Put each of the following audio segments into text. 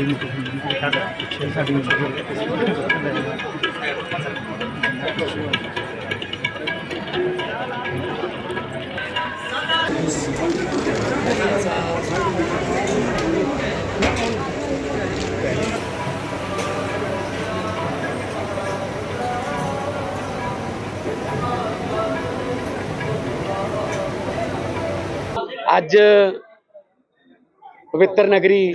ਸਾਡੀ ਮੀਟਿੰਗ ਹੁੰਦੀ ਹੈ ਸਾਡਾ ਪਿੱਛੇ ਸਾਡੀ ਮੀਟਿੰਗ ਅੱਜ ਪਵਿੱਤਰ ਨਗਰੀ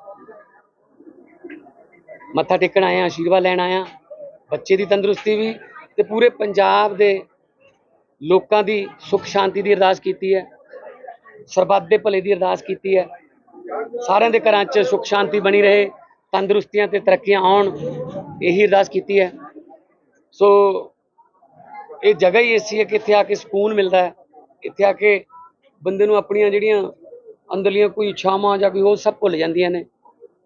ਮੱਥਾ ਟੇਕਣ ਆਇਆ ਆਸ਼ੀਰਵਾਦ ਲੈਣ ਆਇਆ ਬੱਚੇ ਦੀ ਤੰਦਰੁਸਤੀ ਵੀ ਤੇ ਪੂਰੇ ਪੰਜਾਬ ਦੇ ਲੋਕਾਂ ਦੀ ਸੁੱਖ ਸ਼ਾਂਤੀ ਦੀ ਅਰਦਾਸ ਕੀਤੀ ਹੈ। ਸਰਬੱਤ ਦੇ ਭਲੇ ਦੀ ਅਰਦਾਸ ਕੀਤੀ ਹੈ। ਸਾਰਿਆਂ ਦੇ ਘਰਾਂ 'ਚ ਸੁੱਖ ਸ਼ਾਂਤੀ ਬਣੀ ਰਹੇ, ਤੰਦਰੁਸਤੀਆਂ ਤੇ ਤਰੱਕੀਆਂ ਆਉਣ, ਇਹੀ ਅਰਦਾਸ ਕੀਤੀ ਹੈ। ਸੋ ਇਹ ਜਗ੍ਹਾ ਹੀ ਐਸੀ ਹੈ ਕਿ ਇੱਥੇ ਆ ਕੇ ਸਕੂਨ ਮਿਲਦਾ ਹੈ। ਇੱਥੇ ਆ ਕੇ ਬੰਦੇ ਨੂੰ ਆਪਣੀਆਂ ਜਿਹੜੀਆਂ ਅੰਦਰਲੀਆਂ ਕੋਈ ਇੱਛਾਵਾਂ ਜਾਂ ਕੋਈ ਹੋਰ ਸਭ ਭੁੱਲ ਜਾਂਦੀਆਂ ਨੇ।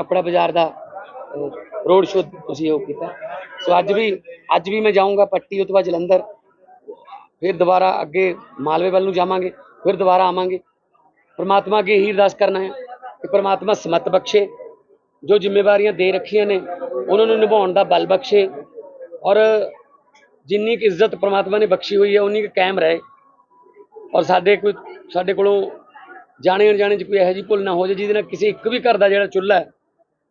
ਕੱਪੜਾ ਬਾਜ਼ਾਰ ਦਾ ਰੋਡ ਸ਼ੋਅ ਤੁਸੀਂ ਉਹ ਕੀਤਾ। ਸੋ ਅੱਜ ਵੀ ਅੱਜ ਵੀ ਮੈਂ ਜਾਊਂਗਾ ਪੱਟੀ ਉਹ ਤੋਂ ਬਾਅਦ ਜਲੰਧਰ। ਫਿਰ ਦੁਬਾਰਾ ਅੱਗੇ ਮਾਲਵੇ ਵੱਲ ਨੂੰ ਜਾਵਾਂਗੇ, ਫਿਰ ਦੁਬਾਰਾ ਆਵਾਂਗੇ। ਪਰਮਾਤਮਾ ਅੱਗੇ ਇਹੀ ਅਰਦਾਸ ਕਰਨਾ ਹੈ ਕਿ ਪਰਮਾਤਮਾ ਸਮਤ ਬਖਸ਼ੇ, ਜੋ ਜ਼ਿੰਮੇਵਾਰੀਆਂ ਦੇ ਰੱਖੀਆਂ ਨੇ, ਉਹਨਾਂ ਨੂੰ ਨਿਭਾਉਣ ਦਾ ਬਲ ਬਖਸ਼ੇ। ਔਰ ਜਿੰਨੀ ਕੁ ਇੱਜ਼ਤ ਪਰਮਾਤਮਾ ਨੇ ਬਖਸ਼ੀ ਹੋਈ ਹੈ, ਉਨੀ ਕੁ ਕਾਇਮ ਰਹੇ। ਔਰ ਸਾਡੇ ਕੋਈ, ਸਾਡੇ ਕੋਲੋਂ ਜਾਣੇ ਅਣਜਾਣੇ ਚ ਕੋਈ ਇਹੋ ਜਿਹੀ ਭੁੱਲ ਨਾ ਹੋ ਜਾਏ, ਜਿਹਦੇ ਨਾਲ ਕਿਸੇ ਇੱਕ ਵੀ ਘਰ ਦਾ ਜਿਹੜਾ ਚੁੱਲ੍ਹਾ ਹੈ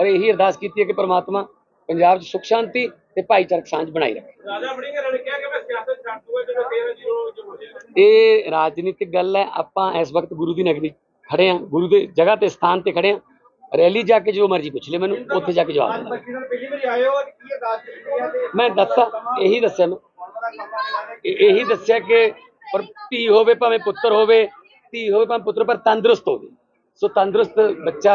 ਔਰ ਇਹੀ ਅਰਦਾਸ ਕੀਤੀ ਹੈ ਕਿ ਪ੍ਰਮਾਤਮਾ ਪੰਜਾਬ 'ਚ ਸੁਖ ਸ਼ਾਂਤੀ ਤੇ ਭਾਈਚਾਰਕ ਸਾਂਝ ਬਣਾਈ ਰੱਖੇ। ਰਾਜਾ ਵੜਿੰਗ ਨੇ ਕਿਹਾ ਕਿ ਮੈਂ ਸਿਆਸਤ ਛੱਡ ਦੂੰਗਾ ਜਦੋਂ ਤੇਰਾ ਜੀ ਉਹ ਜੋ ਹੋ ਜਾਏਗਾ ਇਹ ਰਾਜਨੀਤਿਕ ਗੱਲ ਹੈ ਆਪਾਂ ਇਸ ਵਕਤ ਗੁਰੂ ਦੀ ਨਗਰੀ ਖੜੇ ਆ ਗੁਰੂ ਦੇ ਜਗ੍ਹਾ ਤੇ ਸਥਾਨ ਤੇ ਖੜੇ ਆ ਰੈਲੀ ਜਾ ਕੇ ਜੋ ਮਰਜ਼ੀ ਪੁੱਛ ਲੈ ਮੈਨੂੰ ਉੱਥੇ ਜਾ ਕੇ ਜਵਾਬ ਤੇ ਮੈਂ ਦੱਸਾਂ ਇਹੀ ਦੱਸਿਆ ਮੈਂ। ਇਹ- ਇਹੀ ਦੱਸਿਆ ਕਿ ਪਰ ਧੀ ਹੋਵੇ ਭਾਵੇਂ ਪੁੱਤਰ ਹੋਵੇ ਧੀ ਹੋਵੇ ਭਾਵੇਂ ਪੁੱਤਰ ਪਰ ਤੰਦਰੁਸਤ ਹੋਵੇ। ਸੋ ਤੰਦਰੁਸਤ ਬੱਚਾ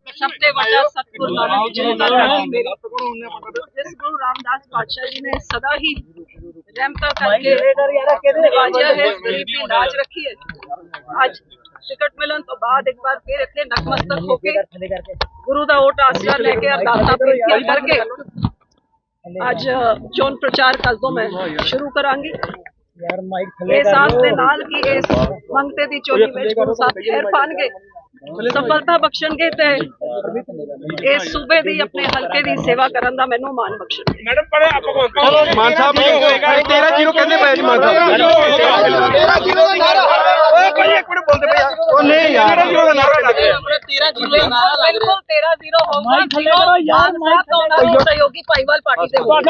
ਵੱਡਾ ਸਤਿਗੁਰੂ ਨਾਨਕ ਜੀ ਦਾ ਨਾਮ ਮੇਰੀ ਜਿਸ ਗੁਰੂ ਰਾਮਦਾਸ ਪਾਤਸ਼ਾਹ ਜੀ ਨੇ ਸਦਾ ਹੀ ਰਹਿਮਤਾਂ ਕਰਕੇ ਨਵਾਜਿਆ ਹੈ ਗਰੀਬ ਦੀ ਲਾਜ ਰੱਖੀ ਹੈ ਅੱਜ ਟਿਕਟ ਮਿਲਣ ਤੋਂ ਬਾਅਦ ਇੱਕ ਵਾਰ ਫਿਰ ਇੱਥੇ ਨਤਮਸਤਕ ਹੋ ਕੇ ਗੁਰੂ ਦਾ ਓਟ ਆਸਰਾ ਲੈ ਕੇ ਅਰਦਾਸਾਂ ਬੇਨਤੀਆਂ ਕਰਕੇ ਅੱਜ ਚੋਣ ਪ੍ਰਚਾਰ ਕੱਲ ਤੋਂ ਮੈਂ ਸ਼ੁਰੂ ਕਰਾਂਗੀ ਇਸ ਆਸ ਦੇ ਨਾਲ ਕਿ ਇਸ ਮੰਗਤੇ ਦੀ ਚੋਰੀ ਵਿੱਚ ਗੁਰੂ ਸਾਹਿਬ ਖੈਰ ਪਾਣਗੇ ਸਫਲਤਾ ਬਖਸ਼ਣਗੇ ਤੇ ਇਸ ਸੂਬੇ ਦੀ ਆਪਣੇ ਹਲਕੇ ਦੀ ਸੇਵਾ ਕਰਨ ਦਾ ਮੈਨੂੰ ਮਾਣ ਬਖਸ਼ਣਗੇ ਮੈਡਮ ਪਰ ਆਪਾਂ ਮਾਨ ਸਾਹਿਬ 13 ਜ਼ੀਰੋ ਕਹਿੰਦੇ ਪਏ ਜੀ ਮਾਨ ਸਾਹਿਬ? 13 ਜ਼ੀਰੋ ਦਾ ਨਾਰਾ ਓਏ ਇੱਕ ਮਿੰਟ ਬੋਲਦੇ ਪਏ ਉਹ ਨਹੀਂ ਯਾਰ। 13 ਜ਼ੀਰੋ ਦਾ ਨਾਰਾ ਲੱਗ ਰਿਹਾ। ਬਿਲਕੁਲ 13 0 ਹੋਊਗਾ ਜ਼ੀਰੋ ਮਾਨ ਸਾਹਿਬ ਦਾ ਉਹਨਾਂ ਨੂੰ ਸਹਿਯੋਗੀ ਭਾਈਵਾਲ ਪਾਰਟੀ ਦੇ